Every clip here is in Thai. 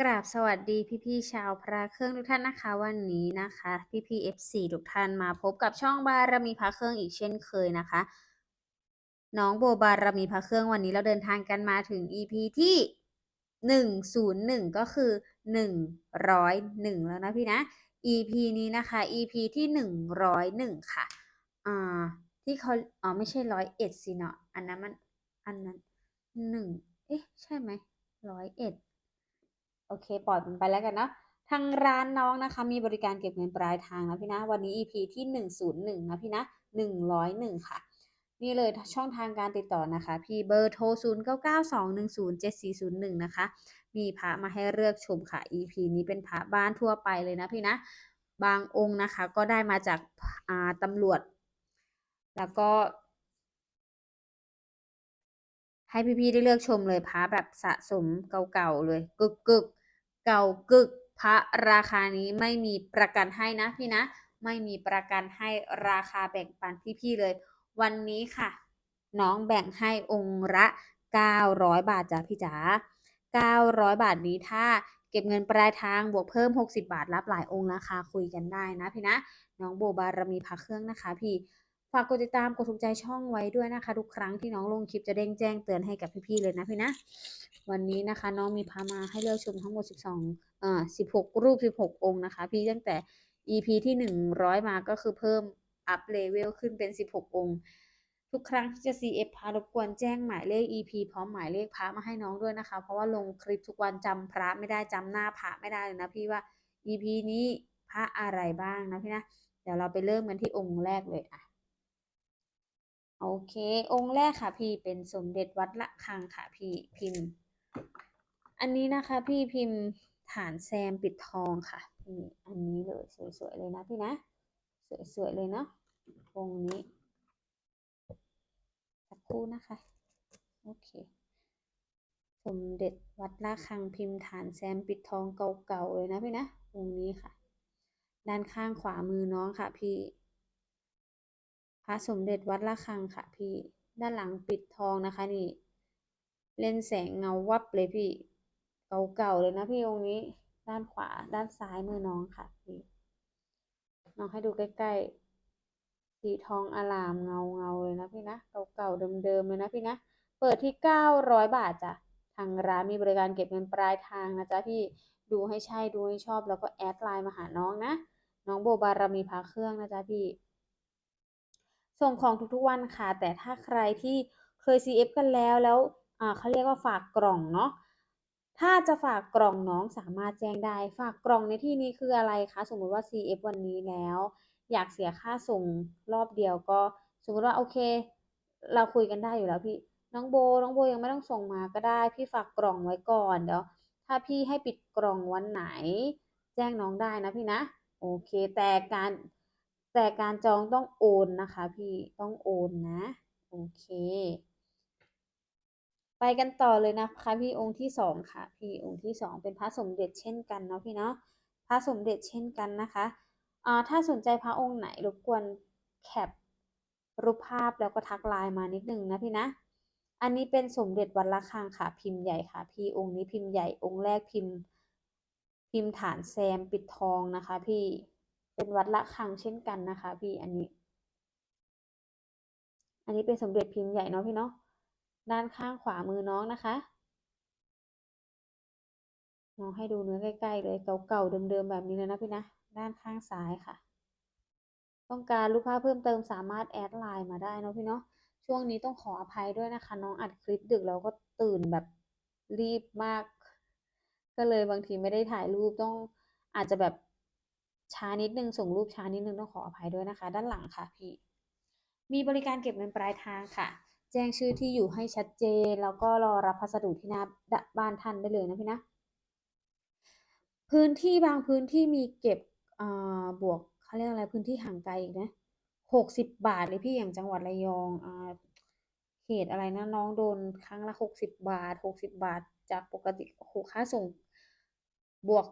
กราบสวัสดีพี่ๆชาวพระเครื่องทุกท่านนะคะ วันนี้นะคะพี่ๆ F4 ทุกท่านมาพบกับช่องบารมีพระเครื่องอีกเช่นเคยนะคะ น้องโบบารมีพระเครื่องวันนี้เราเดินทางกันมาถึง EP ที่หนึ่งศูนย์หนึ่งก็คือหนึ่งร้อยหนึ่งแล้วนะพี่นะ EP นี้นะคะ EP ที่หนึ่งร้อยหนึ่งค่ะอ่าที่เขาอ๋อไม่ใช่ร้อยเอ็ดสิเนาะอันนั้นมันอันนั้นหนึ่งเอ๊ะใช่ไหมร้อยเอ็ด โอเค ปล่อยมันไปแล้วกันเนาะทางร้านน้องนะคะ มีบริการเก็บเงินปลายทางนะพี่นะ วันนี้ EP ที่หนึ่งศูนย์หนึ่งนะพี่นะหนึ่งร้อยหนึ่งค่ะ นี่เลยช่องทางการติดต่อนะคะ พี่เบอร์โทร 0 9 9 2 1 0 7 4 0 1 นะคะ มีพระมาให้เลือกชมค่ะ EP นี้เป็นพระบ้านทั่วไปเลยนะพี่นะ บางองค์นะคะ ก็ได้มาจากาตำรวจ แล้วก็ ให้พี่ๆได้เลือกชมเลยพระแบบสะสมเก่าๆเลย กึกกึกๆ เก่ากึกพระราคานี้ไม่มีประกันให้นะพี่นะ ไม่มีประกันให้ราคาแบ่งปันพี่ๆเลย วันนี้ค่ะ น้องแบ่งให้องค์ละ900 บาทจ้ะพี่จ๋า900 บาทนี้ถ้าเก็บเงินปลายทางบวกเพิ่ม 60 บาทรับหลายองค์ราคาคุยกันได้นะพี่นะ น้องโบบารมีพระเครื่องนะคะพี่ ฝากกดติดตามกดถูกใจช่องไว้ด้วยนะคะ ทุกครั้งที่น้องลงคลิปจะเด้งแจ้งเตือนให้กับพี่ๆเลยนะพี่นะ วันนี้นะคะ น้องมีพามาให้เลือกชมทั้งหมด 12เอ่อ16 รูป 16 องค์นะคะ พี่ตั้งแต่ EP ที่ 100 มาก็คือเพิ่มอัพเลเวลขึ้นเป็น 16 องค์ ทุกครั้งที่จะ CF พารบกวนแจ้งหมายเลข EP พร้อมหมายเลขพระมาให้น้องด้วยนะคะ เพราะว่าลงคลิปทุกวันจำพระไม่ได้จำหน้าพระไม่ได้เลยนะพี่ว่า EP นี้พระอะไรบ้างนะพี่นะ เดี๋ยวเราไปเริ่มกันที่องค์แรกเลยอะ โอเค องค์แรกค่ะพี่เป็นสมเด็จวัดละคังค่ะพี่พิมพ์ อันนี้นะคะพี่พิมพ์ฐานแซมปิดทองค่ะพี่อันนี้เลยสวยๆเลยนะพี่นะ สวยๆเลยเนาะองค์นี้สักครู่นะคะ โอเค สมเด็จวัดละคังพิมพ์ฐานแซมปิดทองเก่าๆเลยนะพี่นะองค์นี้ค่ะ ด้านข้างขวามือน้องค่ะพี่ พระสมเด็จวัดละคังค่ะพี่ ด้านหลังปิดทองนะคะนี่ เล่นแสงเงาวับเลยพี่ เก่าๆเลยนะพี่องค์นี้ ด้านขวา ด้านซ้ายมือน้องค่ะพี่ น้องให้ดูใกล้ๆ สีทองอลามเงาเงาเลยนะพี่นะ เก่าๆเดิมๆเลยนะพี่นะ เปิดที่เก้าร้อยบาทจ้ะ ทางร้านมีบริการเก็บเงินปลายทางนะจ๊ะพี่ ดูให้ใช่ดูให้ชอบแล้วก็แอดไลน์มาหาน้องนะ น้องโบบารมีพาเครื่องนะจ๊ะพี่ ส่งของทุกๆวันค่ะ แต่ถ้าใครที่เคย CF กันแล้วแล้วเขาเรียกว่าฝากกล่องเนาะถ้าจะฝากกล่องน้องสามารถแจ้งได้ ฝากกล่องในที่นี้คืออะไรคะ สมมุติว่า CF วันนี้แล้ว อยากเสียค่าส่งรอบเดียวก็ สมมติว่าโอเค เราคุยกันได้อยู่แล้วพี่น้องโบ น้องโบยังไม่ต้องส่งมาก็ได้ พี่ฝากกล่องไว้ก่อนเดี๋ยวถ้าพี่ให้ปิดกล่องวันไหน แจ้งน้องได้นะพี่นะ โอเค แต่การ แต่การจองต้องโอนนะคะพี่ต้องโอนนะ โอเค ไปกันต่อเลยนะคะ พี่องค์ที่สองค่ะ พี่องค์ที่สองเป็นพระสมเด็จเช่นกันเนาะพี่เนาะพระสมเด็จเช่นกันนะคะอ่าถ้าสนใจพระองค์ไหนรบกวนแคปรูปภาพแล้วก็ทักไลน์มานิดนึงนะพี่นะอันนี้เป็นสมเด็จวัดระฆังค่ะ พิมพ์ใหญ่ค่ะ พี่องค์นี้พิมพ์ใหญ่องค์แรกพิมพ์ พิมพ์ฐานแซมปิดทองนะคะ พี่ เป็นวัดละคังเช่นกันนะคะพี่อันนี้ อันนี้เป็นสมเด็จพิมพ์ใหญ่เนาะพี่เนาะด้านข้างขวามือน้องนะคะน้องให้ดูเนื้อใกล้ๆเลยเก่าๆเดิมๆแบบนี้เลยนะพี่นะด้านข้างซ้ายค่ะ ต้องการรูปภาพเพิ่มเติมสามารถแอดไลน์มาได้เนาะพี่เนาะช่วงนี้ต้องขออภัยด้วยนะคะ น้องอัดคลิปดึกแล้วก็ตื่นแบบรีบมาก ก็เลยบางทีไม่ได้ถ่ายรูปต้องอาจจะแบบ ช้านิดนึงส่งรูปช้านิดนึงต้องขออภัยด้วยนะคะ ด้านหลังค่ะพี่ มีบริการเก็บเงินปลายทางค่ะ แจ้งชื่อที่อยู่ให้ชัดเจน แล้วก็รอรับพัสดุที่หน้าบ้านท่านได้เลยนะพี่นะ พื้นที่บางพื้นที่มีเก็บอ่าบวกเขาเรียกอะไรพื้นที่ห่างไกลอีกนะหกสิบบาทเลยพี่อย่างจังหวัดระยองอ่าเขตอะไรนะน้องโดนครั้งละหกสิบบาทหกสิบบาท จากปกติโอ้โหค่าส่งบวก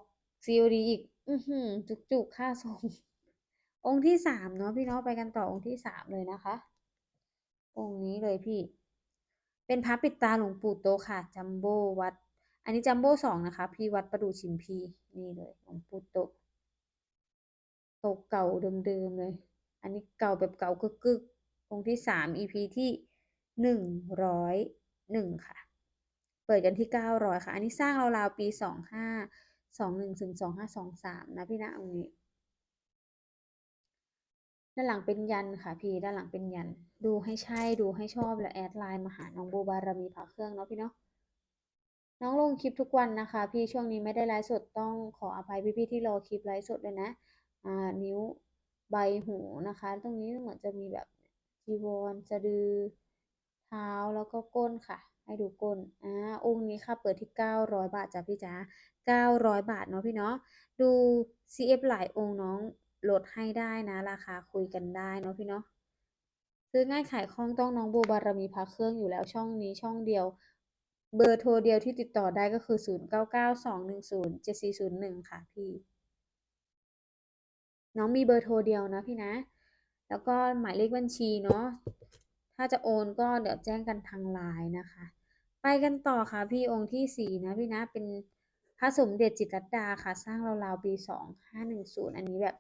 COD อีก อือหือ จุกๆค่าส่ง องค์ที่สามเนาะพี่เนาะไปกันต่อองค์ที่สามเลยนะคะ องค์นี้เลยพี่ เป็นพระปิดตาหลวงปู่โตค่ะจัมโบ้วัด อันนี้จัมโบ้สองนะคะ พี่วัดประดูชิมพีนี่เลยหลวงปู่โตโตเก่าเดิมๆเลย อันนี้เก่าแบบเก่ากึกๆองค์ที่สาม EP ที่หนึ่งร้อยหนึ่งค่ะ เปิดกันที่เก้าร้อยค่ะ อันนี้สร้างราวๆปีสองห้า สองหนึ่งถึงสองห้าสองสามนะพี่นะองนี่ด้านหลังเป็นยันค่ะพี่ด้านหลังเป็นยัน ดูให้ใช่ดูให้ชอบแล้วแอดไลน์มาหาน้องโบบารมีพระเครื่องเนาะพี่เนาะน้องลงคลิปทุกวันนะคะ พี่ช่วงนี้ไม่ได้ไลฟ์สดต้องขออภัยพี่ๆที่รอคลิปไลฟ์สดเลยนะอ่านิ้วใบหูนะคะ ตรงนี้เหมือนจะมีแบบจีวรสะดือเท้าแล้วก็ก้นค่ะ ให้ดูก้น อ่า องค์นี้ค่ะเปิดที่ 900 บาทจ้ะพี่จ๋า900 บาทเนาะพี่เนาะ ดู CF หลายองค์น้องลดให้ได้นะ ราคาคุยกันได้เนาะพี่เนาะ ซื้อง่ายขายคล่องต้องน้องโบบารมีพระเครื่องอยู่แล้วช่องนี้ช่องเดียว เบอร์โทรเดียวที่ติดต่อได้ก็คือ 0992107401 ค่ะพี่ น้องมีเบอร์โทรเดียวนะพี่นะ แล้วก็หมายเลขบัญชีเนาะถ้าจะโอนก็เดี๋ยวแจ้งกันทางไลน์นะคะ ไปกันต่อค่ะพี่องค์ที่สี่นะพี่นะเป็นพระสมเด็จจิตรลดดาค่ะ สร้างราวๆปีสองห้าหนึ่งศูนย์อันนี้แบบ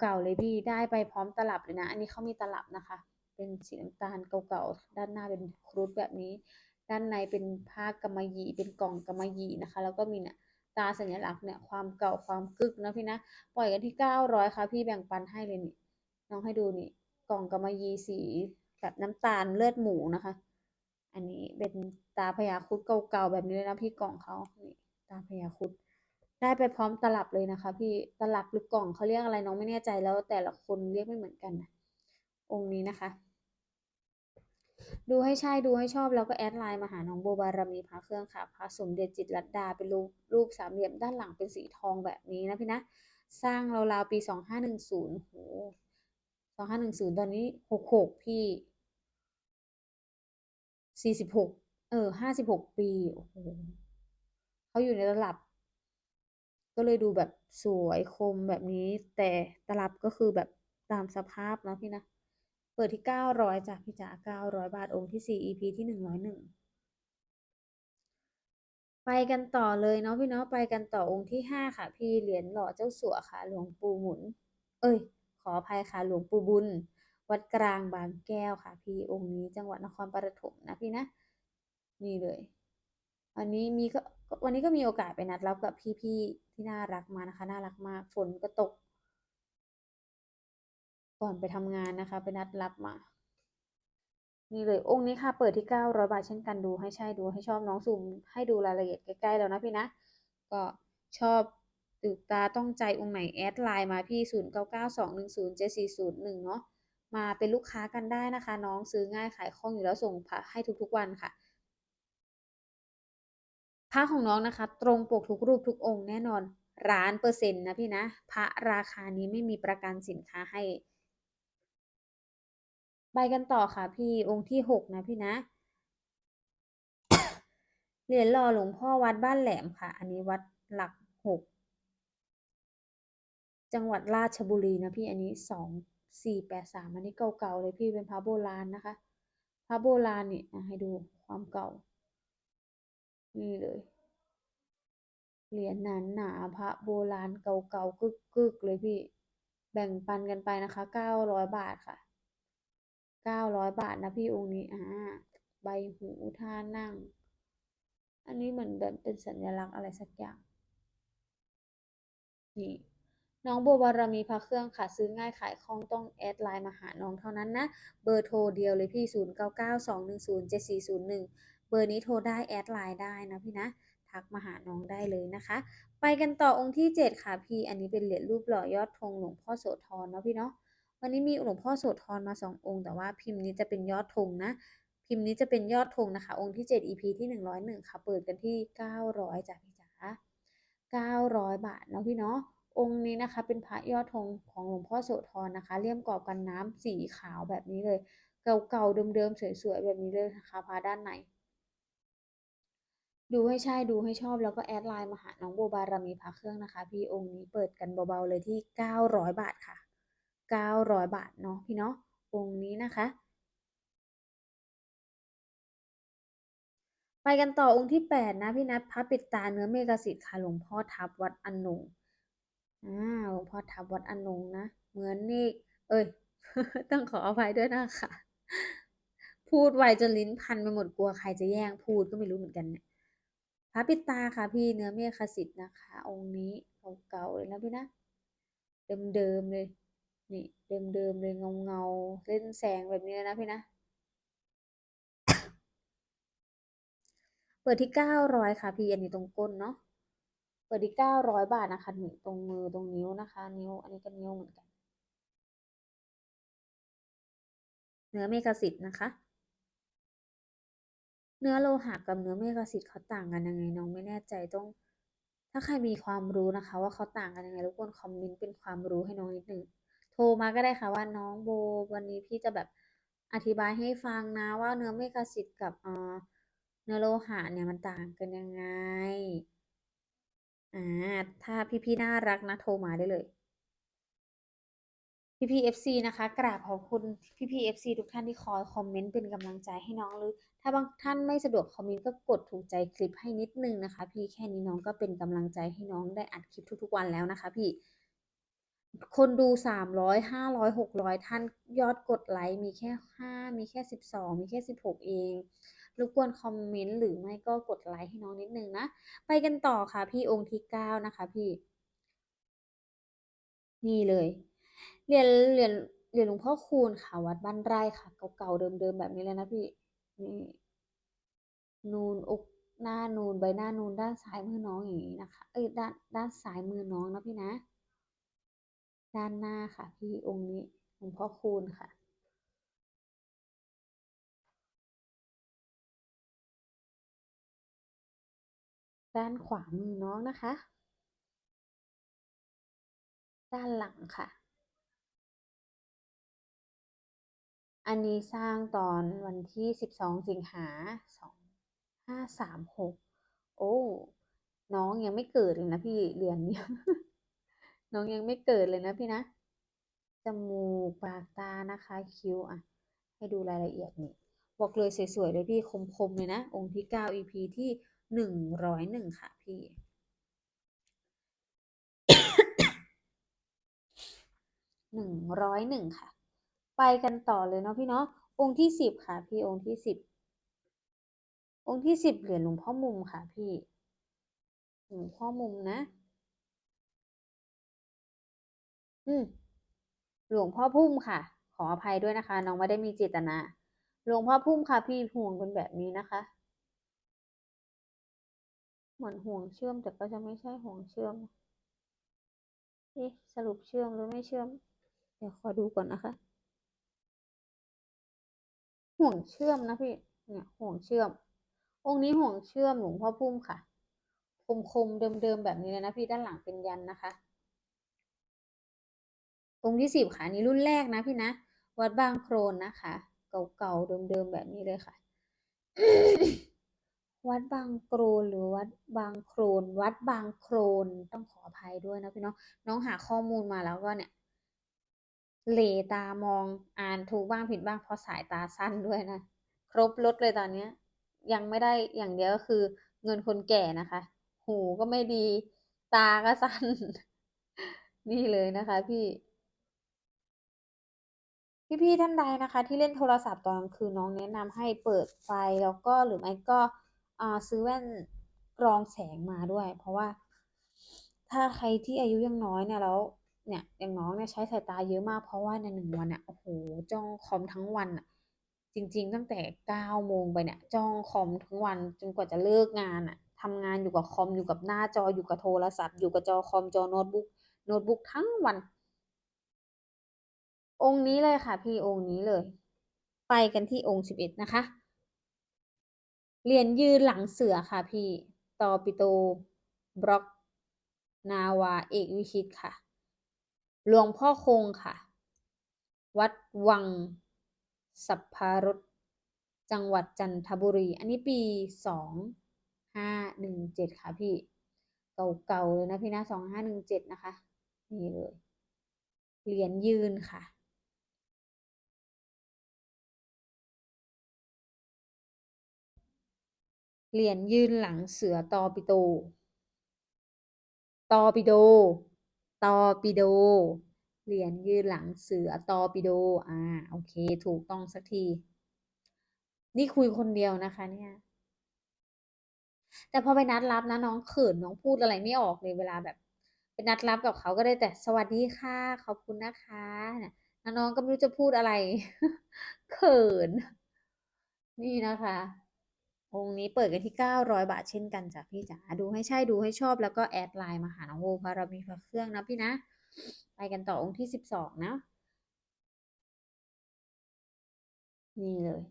เก่าๆเลยพี่ได้ไปพร้อมตลับเลยนะ อันนี้เขามีตลับนะคะ เป็นสีน้ำตาลเก่าๆด้านหน้าเป็นครุฑแบบนี้ ด้านในเป็นผ้ากำมะหยี่เป็นกล่องกำมะหยี่นะคะ แล้วก็มีเนี่ยตาสัญลักษณ์เนี่ยความเก่าความกึกนะพี่นะปล่อยกันที่เก้าร้อยค่ะ พี่แบ่งปันให้เลยนี่น้องให้ดูนี่กล่องกำมะหยี่สีแบบน้ำตาลเลือดหมูนะคะ อันนี้เป็นตาพญาคุดเก่าๆแบบนี้เลยนะพี่กล่องเขานี่ตาพญาคุดได้ไปพร้อมตลับเลยนะคะ พี่ตลับหรือกล่องเขาเรียกอะไรน้องไม่แน่ใจแล้ว แต่ละคนเรียกไม่เหมือนกันนะองค์นี้นะคะ ดูให้ใช่ดูให้ชอบแล้วก็แอดไลน์มาหาน้องโบบารมีพระเครื่องค่ะพระสมเด็จจิตรลดดาเป็นรูปรูปสามเหลี่ยมด้านหลังเป็นสีทองแบบนี้นะพี่นะสร้างราวๆปีสองห้าหนึ่งศูนย์โหสองห้าหนึ่งศูนย์ตอนนี้หกหกพี่ สี่สิบหกเออห้าสิบหกปีโอ้โหเขาอยู่ในตลับ ก็เลยดูแบบสวยคมแบบนี้ แต่ตลับก็คือแบบตามสภาพนะพี่นะ เปิดที่เก้าร้อยจ้ะพี่จ๋าเก้าร้อยบาทองค์ที่สี่ EP ที่หนึ่งร้อยหนึ่งไปกันต่อเลยเนาะพี่เนาะไปกันต่อองค์ที่ห้าค่ะ พี่เหรียญหล่อเจ้าสัวค่ะ หลวงปู่หมุน เอ้ย ขออภัยค่ะ หลวงปู่บุญ วัดกลางบางแก้วค่ะ พี่องค์นี้จังหวัดนครปฐมนะพี่นะ นี่เลยวันนี้มีก็วันนี้ก็มีโอกาสไปนัดรับกับพี่ๆที่น่ารักมานะคะ น่ารักมากฝนก็ตก ก่อนไปทำงานนะคะ ไปนัดรับมา นี่เลยองค์นี้ค่ะ เปิดที่เก้าร้อยบาทเช่นกันดูให้ใช่ดูให้ชอบน้องซูมให้ดูรายละเอียดใกล้ๆแล้วนะพี่นะ ก็ชอบตื่นตาต้องใจองค์ไหนแอดไลน์มาพี่ศูนย์เก้าเก้าสองหนึ่งศูนย์เจ็ดสี่ศูนย์หนึ่งเนาะ มาเป็นลูกค้ากันได้นะคะ น้องซื้อง่ายขายคล่องอยู่แล้วส่งพระให้ทุกๆวันค่ะพระของน้องนะคะ ตรงปกทุกรูปทุกองค์แน่นอนร้านเปอร์เซ็นต์นะพี่นะพระราคานี้ไม่มีประกันสินค้าให้ไปกันต่อค่ะพี่องค์ที่หกนะพี่นะเหรียญหล่อหลวงพ่อวัดบ้านแหลมค่ะ อันนี้วัดหลักหกจังหวัดราชบุรีนะพี่อันนี้สอง สี่แปดสามอันนี้เก่าๆเลยพี่เป็นพระโบราณนะคะพระโบราณนี่ให้ดูความเก่า นี่เลย เหรียญหนาหนาพระโบราณเก่าๆกึกๆเลยพี่ แบ่งปันกันไปนะคะเก้าร้อยบาทค่ะเก้าร้อยบาทนะพี่องค์นี้อ่าใบหูท่านั่ง อันนี้เหมือนแบบเป็นสัญลักษณ์อะไรสักอย่าง นี่ น้องโบบารมีพระเครื่องค่ะ ซื้อง่ายขายคล่องต้องแอดไลน์มาหาน้องเท่านั้นนะ เบอร์โทรเดียวเลยพี่ 0 9 9 2 1 0 7 4 0 1 เบอร์นี้โทรได้แอดไลน์ได้นะพี่นะ ทักมาหาน้องได้เลยนะคะ ไปกันต่อองค์ที่ 7 ค่ะพี่ อันนี้เป็นเหรียญรูปหล่อยอดธงหลวงพ่อโสธรเนาะพี่เนาะ วันนี้มีหลวงพ่อโสธรมาสององค์ แต่ว่าพิมพ์นี้จะเป็นยอดธงนะ พิมพ์นี้จะเป็นยอดธงนะคะ องค์ที่ 7 EP ที่ 101 ค่ะ เปิดกันที่ 900จ้ะพี่จ๋า900 บาทเนาะพี่เนาะ องค์นี้นะคะ เป็นพระยอดธงของหลวงพ่อโสธรนะคะเลี่ยมกรอบกันน้ำสีขาวแบบนี้เลย เก่าๆเดิมๆสวยๆแบบนี้เลยนะคะพระด้านในดูให้ใช่ดูให้ชอบแล้วก็แอดไลน์มาหาน้องโบบารมีพระเครื่องนะคะ พี่องค์นี้เปิดกันเบาๆเลยที่ 900 บาทค่ะ 900 บาทเนาะพี่เนาะองค์นี้นะคะ ไปกันต่อองค์ที่แปดนะพี่นัทพระปิดตาเนื้อเมกสิทธิ์ค่ะหลวงพ่อทับวัดอันง อ่าหลวงพ่อทับวัดอนงนะ เหมือนนี่เอ้ย ต้องขออภัยด้วยนะคะ พูดไวจนลิ้นพันไปหมดกลัวใครจะแย่งพูดก็ไม่รู้เหมือนกันเนี่ยพระปิตาค่ะพี่เนื้อเมฆสิทธิ์นะคะ องค์นี้เก่าๆเลยนะพี่นะเดิมๆเลย นี่เดิมๆเลยเงาๆเล่นแสงแบบนี้นะพี่นะเปิดที่เก้าร้อยค่ะพี่อันนี้ตรงก้นเนาะ เปิดที่เก้าร้อยบาทนะคะนี่ตรงมือตรงนิ้วนะคะ นิ้ว อันนี้ก็นิ้วเหมือนกัน เนื้อเมฆสิทธ์นะคะ เนื้อโลหะกับเนื้อเมฆสิทธ์เขาต่างกันยังไงน้องไม่แน่ใจต้อง ถ้าใครมีความรู้นะคะ ว่าเขาต่างกันยังไงรบกวนคอมเมนต์เป็นความรู้ให้น้องนิดนึงโทรมาก็ได้ค่ะว่าน้องโบวันนี้พี่จะแบบอธิบายให้ฟังนะว่าเนื้อเมฆสิทธ์กับอ่อเนื้อโลหะเนี่ยมันต่างกันยังไง อ่าถ้าพี่ๆน่ารักนะโทรมาได้เลยพี่พีเอฟซีนะคะกราบขอบคุณพี่พีเอฟซีทุกท่านที่คอยคอมเมนต์เป็นกำลังใจให้น้องหรือ ถ้าบางท่านไม่สะดวกคอมเมนต์ก็กดถูกใจคลิปให้นิดนึงนะคะ พี่แค่นี้น้องก็เป็นกำลังใจให้น้องได้อัดคลิปทุกๆวันแล้วนะคะ พี่ คนดูสามร้อยห้าร้อยหกร้อยท่านยอดกดไลค์มีแค่ห้ามีแค่สิบสองมีแค่สิบหกเอง รบกวนคอมเมนต์หรือไม่ก็กดไลค์ให้น้องนิดนึงนะ ไปกันต่อค่ะพี่องค์ที่เก้านะคะพี่ นี่เลยเหรียญเหรียญเหรียญหลวงพ่อคูณค่ะ วัดบ้านไร่ค่ะ เก่าๆเดิมๆแบบนี้เลยนะพี่นี่นูนอกหน้านูนใบหน้านูนด้านซ้ายมือน้องอย่างนี้นะคะ เอ้ยด้านด้านซ้ายมือน้องนะพี่นะ ด้านหน้าค่ะ พี่องค์นี้หลวงพ่อคูณค่ะ ด้านขวามือน้องนะคะ ด้านหลังค่ะ อันนี้สร้างตอนวันที่สิบสองสิงหาสองห้าสามหกโอ้น้องยังไม่เกิดเลยนะพี่เหรียญเนี้ยน้องยังไม่เกิดเลยนะพี่นะ จมูกปากตานะคะ คิ้วอะ ให้ดูรายละเอียดนี่ บอกเลยสวยๆเลยพี่คมๆเลยนะ องค์ที่เก้า EP ที่ หนึ่งร้อยหนึ่งค่ะพี่ หนึ่งร้อยหนึ่งค่ะ ไปกันต่อเลยเนาะพี่เนาะ องค์ที่สิบค่ะ พี่องค์ที่สิบ องค์ที่สิบเหรียญหลวงพ่อมุมค่ะพี่ หลวงพ่อมุมนะ อืม หลวงพ่อพุ่มค่ะ ขออภัยด้วยนะคะ น้องไม่ได้มีเจตนา หลวงพ่อพุ่มค่ะ พี่ห่วงเป็นแบบนี้นะคะ เหมือนห่วงเชื่อม แต่ก็จะไม่ใช่ห่วงเชื่อมเอ๊ะสรุปเชื่อมหรือไม่เชื่อม เดี๋ยวขอดูก่อนนะคะ ห่วงเชื่อมนะพี่ เนี่ยห่วงเชื่อม องค์นี้ห่วงเชื่อมหลวงพ่อพุ่มค่ะ คมๆเดิมๆแบบนี้เลยนะพี่ด้านหลังเป็นยันนะคะ องค์ที่สิบค่ะนนี้รุ่นแรกนะพี่นะ วัดบางโครนนะคะ เก่าๆเดิมๆแบบนี้เลยค่ะ วัดบางโครนหรือวัดบางโครน วัดบางโครนต้องขออภัยด้วยนะพี่เนาะน้องหาข้อมูลมาแล้วก็เนี่ยเหลตามองอ่านถูกบ้างผิดบ้างเพราะสายตาสั้นด้วยนะ ครบรถเลยตอนเนี้ย ยังไม่ได้อย่างเดียวก็คือ เงินคนแก่นะคะ หูก็ไม่ดี ตาก็สั้น นี่เลยนะคะพี่พี่ๆท่านใดนะคะ ที่เล่นโทรศัพท์ตอนกลางคืนน้องแนะนำให้เปิดไฟแล้วก็หรือไม่ก็ ซื้อแว่นกรองแสงมาด้วย เพราะว่า ถ้าใครที่อายุยังน้อยเนี่ยแล้วเนี่ยอย่างน้องเนี่ยใช้สายตาเยอะมากเพราะว่าในหนึ่งวันเนี่ยโอ้โหจ้องคอมทั้งวันอะจริง ๆ ตั้งแต่เก้าโมงไปเนี่ยจ้องคอมทั้งวันจนกว่าจะเลิกงานอะทำงานอยู่กับคอมอยู่กับหน้าจออยู่กับโทรศัพท์อยู่กับจอคอมจอโน้ตบุ๊กโน้ตบุ๊กทั้งวัน องค์นี้เลยค่ะ พี่องค์นี้เลย ไปกันที่องค์สิบเอ็ดนะคะ เหรียญยืนหลังเสือค่ะพี่ ตอปิโต บล็อก นาวา เอกวิชิตค่ะ หลวงพ่อคงค่ะ วัดวัง สัพพารสจังหวัดจันทบุรี อันนี้ปีสองห้าหนึ่งเจ็ดค่ะพี่ เก่าๆเลยนะพี่นะสองห้าหนึ่งเจ็ดนะคะ นี่เลย เหรียญยืนค่ะ เหรียญยืนหลังเสือตอปิโดตอปิโด ตอปิโด เหรียญยืนหลังเสือตอปิโด อ่า โอเค ถูกต้องสักที นี่คุยคนเดียวนะคะเนี่ย แต่พอไปนัดรับนะน้องเขินน้องพูดอะไรไม่ออกเลยเวลาแบบไปนัดรับกับเขาก็ได้แต่สวัสดีค่ะ ขอบคุณนะคะเนี่ยน้องก็ไม่รู้จะพูดอะไร เขิน นี่นะคะ องค์นี้เปิดกันที่เก้าร้อยบาทเช่นกันจ้ะพี่จ๋าดูให้ใช่ดูให้ชอบแล้วก็แอดไลน์มาหาน้องโอพารามีพระเครื่องนะพี่นะ ไปกันต่อองค์ที่สิบสองนะ นี่เลย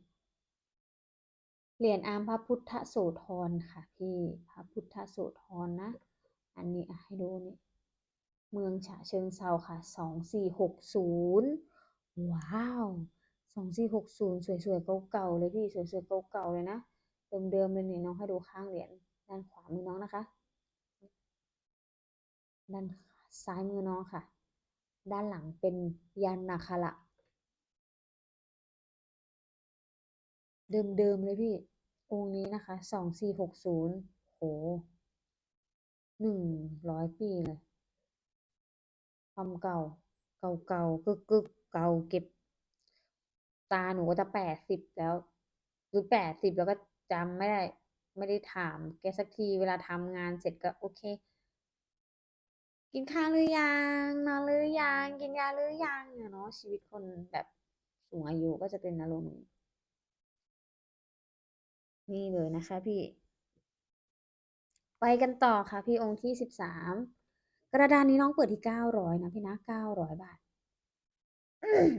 เหรียญอามพระพุทธโสธรค่ะพี่พระพุทธโสธรนะ อันนี้อะให้ดูนี่เมืองฉะเชิงเซาค่ะสองสี่หกศูนย์ว้าวสองสี่หกศูนย์สวยๆเก่าๆเลยพี่สวยๆเก่าๆเลยนะ เดิมๆเลยนี่น้องให้ดูข้างเหรียญด้านขวามือน้องนะคะ ด้านซ้ายมือน้องค่ะ ด้านหลังเป็นยันนาคาระเดิมๆเลยพี่องค์นี้นะคะสองสี่หกศูนย์โหหนึ่งร้อยปีเลยความเก่า เก่าเก่ากึกกึกเก่าเก็บ ตาหนูก็จะแปดสิบแล้ว หรือแปดสิบแล้วก็ จำไม่ได้ ไม่ได้ถามแกสักทีเวลาทำงานเสร็จก็โอเค กินข้าวหรือยังนอนหรือยังกินยาหรือยังเนาะชีวิตคนแบบสูงอายุก็จะเป็นอารมณ์นี้นี่เลยนะคะพี่ ไปกันต่อค่ะพี่องค์ที่สิบสามกระดานนี้น้องเปิดที่เก้าร้อยนะพี่นะเก้าร้อยบาท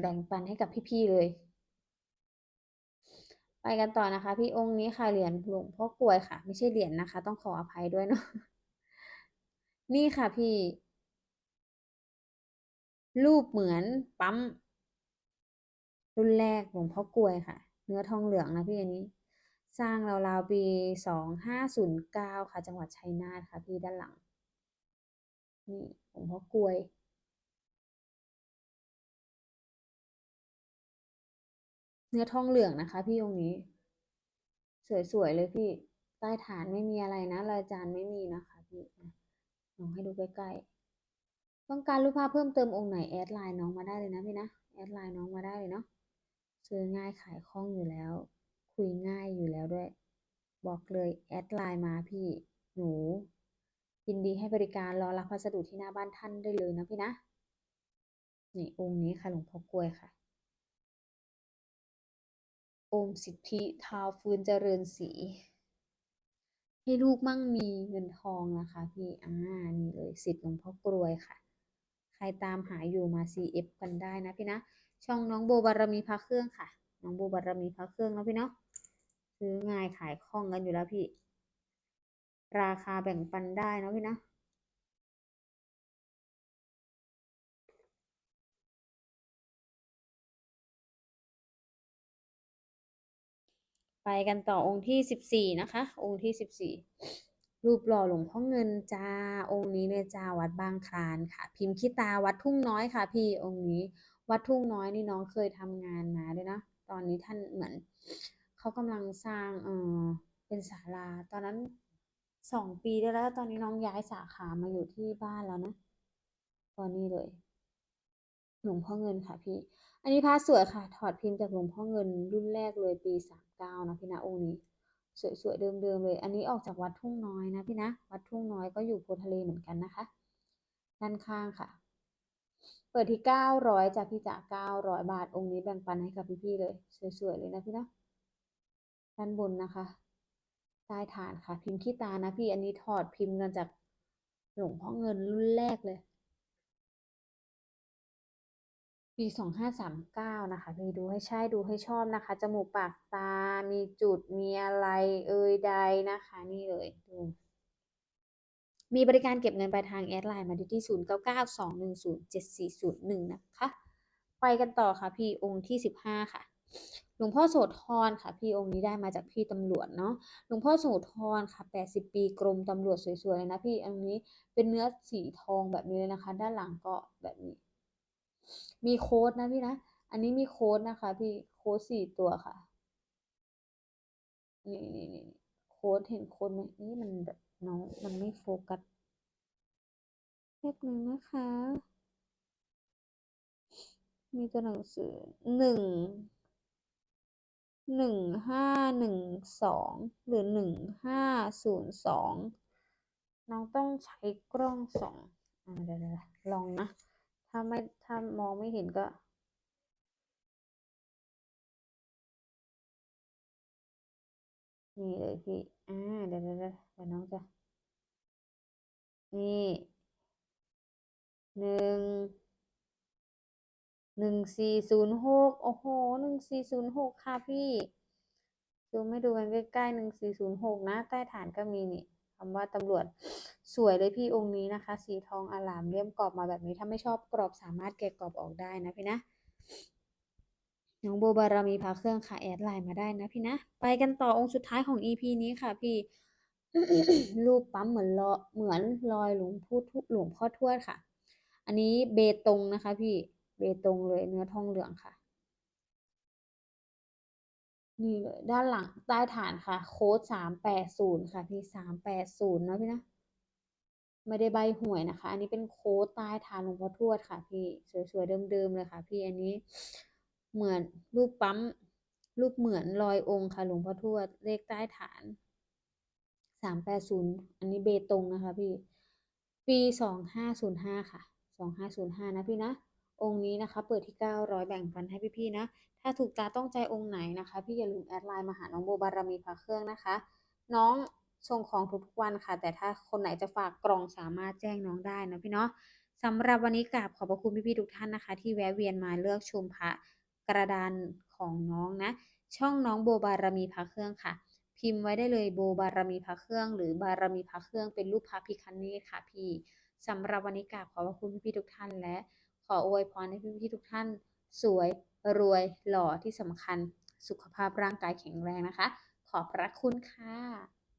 แบ่งปันให้กับพี่ๆเลย ไปกันต่อนะคะ พี่องค์นี้ค่ะเหรียญหลวงพ่อกลวยค่ะ ไม่ใช่เหรียญนะคะ ต้องขออภัยด้วยเนาะนี่ค่ะพี่ รูปเหมือนปั๊ม รุ่นแรกหลวงพ่อกลวยค่ะ เนื้อทองเหลืองนะพี่อันนี้ สร้างราวๆปีสองห้าศูนย์เก้าค่ะ จังหวัดชัยนาทค่ะ พี่ด้านหลัง นี่หลวงพ่อกลวย เนื้อทองเหลืองนะคะ พี่องค์นี้ สวยๆเลยพี่ ใต้ฐานไม่มีอะไรนะรายจานไม่มีนะคะพี่ลองให้ดูใกล้ๆต้องการรูปภาพเพิ่มเติมองค์ไหนแอดไลน์น้องมาได้เลยนะพี่นะแอดไลน์น้องมาได้เลยเนาะซื้อง่ายขายคล่องอยู่แล้ว คุยง่ายอยู่แล้วด้วย บอกเลยแอดไลน์มาพี่หนูยินดีให้บริการรอรับพัสดุที่หน้าบ้านท่านได้เลยนะพี่นะ นี่องค์นี้ค่ะหลวงพ่อกลวยค่ะ อมสิทธิท้าวฟื้นเจริญศรีให้ลูกมั่งมีเงินทองนะคะ พี่อ่านี่เลยสิทธิ์หลวงพ่อกลวยค่ะ ใครตามหาอยู่มา CF กันได้นะพี่นะ ช่องน้องโบบารมีพระเครื่องค่ะ น้องโบบารมีพระเครื่องเนาะพี่เนาะซื้อง่ายขายคล่องกันอยู่แล้วพี่ ราคาแบ่งปันได้นะพี่นะ ไปกันต่อองค์ที่สิบสี่นะคะ องค์ที่สิบสี่รูปหล่อหลวงพ่อเงินจ้าองค์นี้เลยจ้าวัดบางคลานค่ะ พิมพ์ขี้ตาวัดทุ่งน้อยค่ะ พี่องค์นี้ วัดทุ่งน้อยนี่น้องเคยทำงานมาด้วยนะตอนนี้ท่านเหมือนเขากำลังสร้างเออเป็นศาลา ตอนนั้นสองปีได้แล้ว ตอนนี้น้องย้ายสาขามาอยู่ที่บ้านแล้วนะตอนนี้เลยหลวงพ่อเงินค่ะพี่ อันนี้พระสวยค่ะ ถอดพิมพ์จากหลวงพ่อเงินรุ่นแรกเลยปีสาม เก้านะพี่นะองค์นี้ สวยๆเดิมๆเลย อันนี้ออกจากวัดทุ่งน้อยนะพี่นะ วัดทุ่งน้อยก็อยู่โพทะเลเหมือนกันนะคะ ด้านข้างค่ะ เปิดที่เก้าร้อยจ้ะพี่จ๋าเก้าร้อยบาทองค์นี้แบ่งปันให้กับพี่ๆเลย สวยๆเลยนะพี่นะด้านบนนะคะใต้ฐานค่ะ พิมพ์ขี้ตานะพี่อันนี้ถอดพิมพ์กันจากหลวงพ่อเงินรุ่นแรกเลย ปีสองห้าสามเก้านะคะพี่ดูให้ใช่ดูให้ชอบนะคะ จมูกปากตา มีจุด มีอะไร เอ่ยใดนะคะ นี่เลยดูมีบริการเก็บเงินปลายทางแอดไลน์มาที่ศูนย์เก้าเก้าสองหนึ่งศูนย์เจ็ดสี่ศูนย์หนึ่งนะคะ ไปกันต่อค่ะ พี่องค์ที่สิบห้าค่ะ หลวงพ่อโสธรค่ะ พี่องค์นี้ได้มาจากพี่ตำรวจเนาะ หลวงพ่อโสธรค่ะแปดสิบปีกรมตำรวจสวยๆเลยนะพี่ อันนี้เป็นเนื้อสีทองแบบนี้เลยนะคะ ด้านหลังก็แบบนี้ มีโค้ดนะพี่นะ อันนี้มีโค้ดนะคะ พี่โค้ดสี่ตัวค่ะนี่นี่นี่โค้ดเห็นโค้ดไหมนี่มันแบบน้องมันไม่โฟกัสแป๊บหนึ่งนะคะ มีตัวหนังสือหนึ่งหนึ่งห้าหนึ่งสองหรือหนึ่งห้าศูนย์สองน้องต้องใช้กล้องสองอ่าเดี๋ยวลองนะ ถ้าไม่ถ้ามองไม่เห็นก็นี่เลยพี่ อ่า เดี๋ยวเดี๋ยวเดี๋ยวน้องจะ นี่ หนึ่ง หนึ่งสี่ศูนย์หก โอ้โห หนึ่งสี่ศูนย์หกค่ะพี่ซูไมให้ดูกันใกล้ๆหนึ่งสี่ศูนย์หกนะ ใต้ฐานก็มีนี่คำว่าตำรวจ สวยเลยพี่องค์นี้นะคะ สีทองอลามเลี่ยมกรอบมาแบบนี้ ถ้าไม่ชอบกรอบสามารถแกะกรอบออกได้นะพี่นะ น้องโบบารมีพาเครื่องค่ะแอดไลน์มาได้นะพี่นะ ไปกันต่อองค์สุดท้ายของ EP นี้ค่ะพี่รูปปั๊มเหมือนรอเหมือนรอยหลวงพูทหลวงพ่อทวดค่ะ อันนี้เบตงนะคะ พี่เบตงเลยเนื้อทองเหลืองค่ะ นี่เลยด้านหลังใต้ฐานค่ะ โค้ดสามแปดศูนย์ค่ะ พี่สามแปดศูนย์นะพี่นะ ไม่ได้ใบหวยนะคะ อันนี้เป็นโค้ดใต้ฐานหลวงพ่อทวดค่ะ พี่สวยๆเดิมๆเลยค่ะ พี่อันนี้เหมือนรูปปั๊มรูปเหมือนรอยองค์ค่ะหลวงพ่อทวดเลขใต้ฐานสามแปดศูนย์อันนี้เบตงนะคะ พี่ ปีสองห้าศูนย์ห้าค่ะสองห้าศูนย์ห้านะพี่นะองค์นี้นะคะ เปิดที่เก้าร้อยแบ่งปันให้พี่ๆนะ ถ้าถูกตาต้องใจองค์ไหนนะคะ พี่อย่าลืมแอดไลน์มาหาน้องโบบารมีพระเครื่องนะคะ น้อง ส่งของทุกๆวันค่ะ แต่ถ้าคนไหนจะฝากกล่องสามารถแจ้งน้องได้นะพี่เนาะสำหรับวันนี้กราบขอบพระคุณพี่ๆทุกท่านนะคะ ที่แวะเวียนมาเลือกชมพระกระดานของน้องนะ ช่องน้องโบบารมีพระเครื่องค่ะ พิมพ์ไว้ได้เลยโบบารมีพระเครื่อง หรือบารมีพระเครื่องเป็นรูปพระพิคันเนตค่ะพี่สำหรับวันนี้กราบขอบพระคุณพี่ๆทุกท่านและ ขออวยพรให้พี่ๆทุกท่าน สวยรวยหล่อที่สำคัญ สุขภาพร่างกายแข็งแรงนะคะ ขอบพระคุณค่ะ